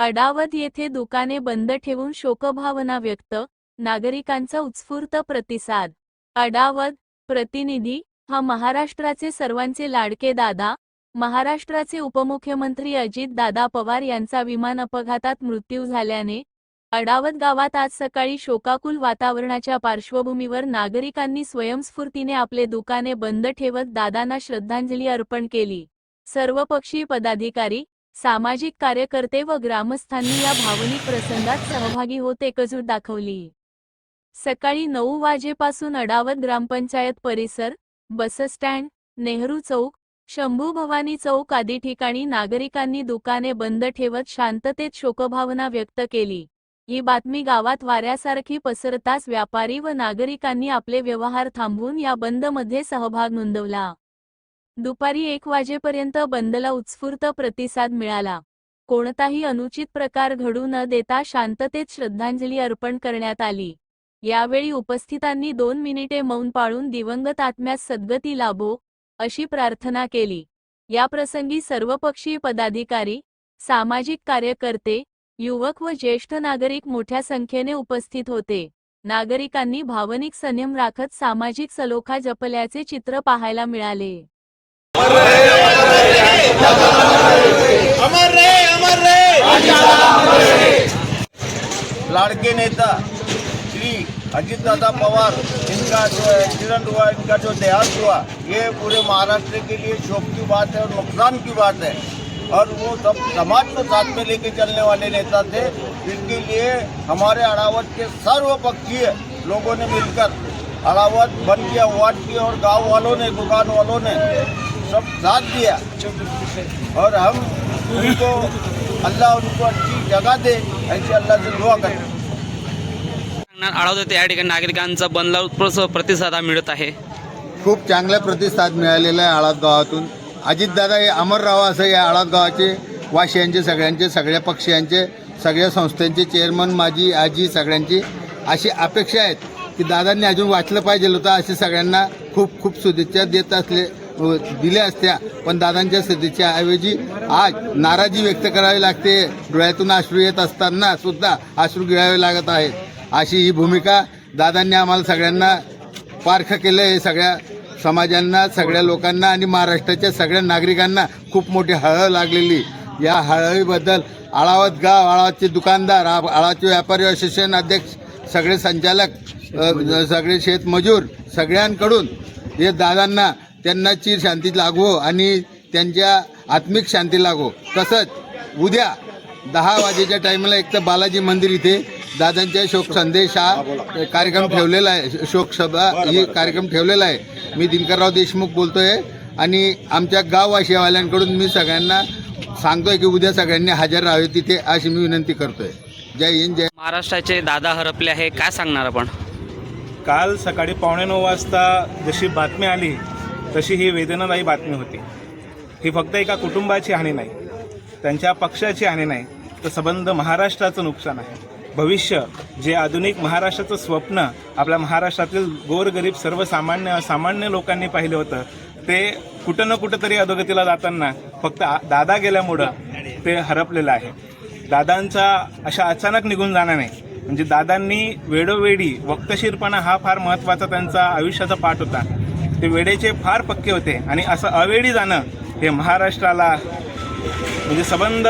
अडावत येथे दुकाने बंद ठेवून शोकभावना व्यक्त नागरिकांचा उत्स्फूर्त प्रतिसाद. अडावत प्रतिनिधी हा महाराष्ट्राचे सर्वांचे लाडके दादा महाराष्ट्राचे उपमुख्यमंत्री अजित दादा पवार यांचा विमान अपघातात मृत्यू झाल्याने अडावत गावात आज सकाळी शोकाकुल वातावरणाच्या पार्श्वभूमीवर नागरिकांनी स्वयंस्फूर्तीने आपले दुकाने बंद ठेवत दादांना श्रद्धांजली अर्पण केली. सर्वपक्षीय पदाधिकारी सामाजिक कार्यकर्ते व ग्रामस्थांनी या भावनिक प्रसंगात सहभागी होत एकजूट दाखवली. सकाळी नऊ वाजेपासून अडावत ग्रामपंचायत परिसर बसस्टँड नेहरू चौक शंभू भवानी चौक आदी ठिकाणी नागरिकांनी दुकाने बंद ठेवत शांततेत शोकभावना व्यक्त केली. ही बातमी गावात वाऱ्यासारखी पसरताच व्यापारी व नागरिकांनी आपले व्यवहार थांबवून या बंदमध्ये सहभाग नोंदवला. दुपारी एक वाजेपर्यंत बंदला उत्स्फूर्त प्रतिसाद मिळाला. कोणताही अनुचित प्रकार घडू न देता शांततेत श्रद्धांजली अर्पण करण्यात आली. यावेळी उपस्थितांनी दोन मिनिटे मौन पाळून दिवंगत आत्म्यास सद्गती लाभो अशी प्रार्थना केली. याप्रसंगी सर्वपक्षीय पदाधिकारी सामाजिक कार्यकर्ते युवक व ज्येष्ठ नागरिक मोठ्या संख्येने उपस्थित होते. नागरिकांनी भावनिक संयम राखत सामाजिक सलोखा जपल्याचे चित्र पाहायला मिळाले. लाड़के नेता श्री अजीत दादा पवार इनका जो एक्सीडेंट हुआ, इनका जो देहांत हुआ, ये पूरे महाराष्ट्र के लिए शोक की बात है और नुकसान की बात है। और वो सब समाज को साथ में लेके चलने वाले नेता थे इनके लिए हमारे अड़ावत के सर्वपक्षीय लोगों ने मिलकर अड़ावत बंद किया वार्ड किया और गाँव वालों ने, दुकान वालों ने सब साथ दिया। और हम उनको अल्लाह उनको अच्छी जगह दे ऐसे अल्लाह से दुआ करें। आढळतो त्या ठिकाणी नागरिकांचा बनला प्रतिसाद हा मिळत आहे. खूप चांगला प्रतिसाद मिळालेला आहे आळात गावातून अजितदादा हे अमर राव असं या आळात गावाचे वाशियांचे सगळ्यांचे सगळ्या पक्षीयांचे सगळ्या संस्थांचे चेअरमन माझी आजी सगळ्यांची अशी अपेक्षा आहेत की दादांनी अजून वाचलं पाहिजे होतं असे सगळ्यांना खूप खूप शुभेच्छा देत असले दिल्या असत्या. पण दादांच्या सदिच्छा ऐवजी आज नाराजी व्यक्त करावी लागते. डोळ्यातून अश्रू येत असताना सुद्धा अश्रू गिळावे लागत आहेत. अशी ही भूमिका दादांनी आम्हाला सगळ्यांना पारखं केलं आहे सगळ्या समाजांना सगळ्या लोकांना आणि महाराष्ट्राच्या सगळ्या नागरिकांना खूप मोठी हळहळ लागलेली. या हळहळीबद्दल आळावत गाव आळावतचे दुकानदार आ- आळावचे व्यापारी असोसिएशन अध्यक्ष सगळे संचालक सगळे शेतमजूर सगळ्यांकडून हे दादांना त्यांना चिर शांती लागो आणि त्यांच्या आत्मिक शांती लागो. तसंच उद्या दहा वाजेच्या टायमाला एक तर बालाजी मंदिर इथे दादांच्या शोक संदेश हा कार्यक्रम ठेवलेला आहे. शोकसभा ही कार्यक्रम ठेवलेला आहे. मी दिनकरराव देशमुख बोलतोय आणि आमच्या गाववासियावाल्यांकडून मी सगळ्यांना सांगतोय की उद्या सगळ्यांनी हजर राहावे तिथे अशी मी विनंती करतोय. जय हिंद जय महाराष्ट्राचे दादा हरपले आहे. काय सांगणार आपण? काल सकाळी पावणे नऊ वाजता जशी बातमी आली तशी ही वेदनादायी बातमी होती. ही फक्त एका कुटुंबाची हानी नाही त्यांच्या पक्षाची हानी नाही तर संबंध महाराष्ट्राचं नुकसान आहे. भविष्य जे आधुनिक महाराष्ट्राचं स्वप्न आपल्या महाराष्ट्रातील गोरगरीब सर्वसामान्य सामान्य लोकांनी पाहिलं होतं ते कुठं ना कुठं तरी अधोगतीला जाताना फक्त आ- दादा गेल्यामुळं ते हरपलेलं आहे. दादांचा अशा अचानक निघून जाण्याने म्हणजे दादांनी वेळोवेळी वक्तशीरपणा हा फार महत्त्वाचा त्यांचा आयुष्याचा पाठ होता. ते वेळेचे फार पक्के होते. आणि असं अवेळी जाणं हे महाराष्ट्राला म्हणजे संबंध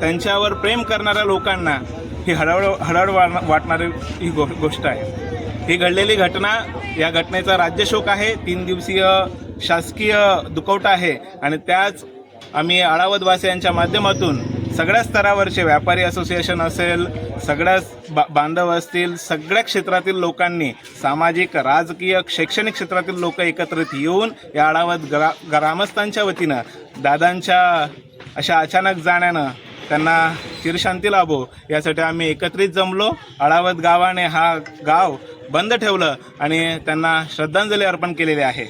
त्यांच्यावर प्रेम करणाऱ्या लोकांना ही हळहळ हळहळ वाटणारी ही गो गोष्ट आहे. ही घडलेली घटना या घटनेचा राज्यशोक आहे तीन दिवसीय शासकीय दुखवटा आहे. आणि त्याच आम्ही आळावदवासियांच्या माध्यमातून सगळ्या स्तरावरचे व्यापारी असोसिएशन असेल सगळ्याच बा बांधव असतील सगळ्या क्षेत्रातील लोकांनी सामाजिक राजकीय शैक्षणिक क्षेत्रातील लोक एकत्रित येऊन या आळावत ग्रा ग्रामस्थांच्या वतीनं दादांच्या अशा अचानक जाण्यानं त्यांना चिरशांती लाभो. यासाठी आम्ही एकत्रित जमलो. आळावत गावाने हा गाव बंद ठेवलं आणि त्यांना श्रद्धांजली अर्पण केलेली आहे.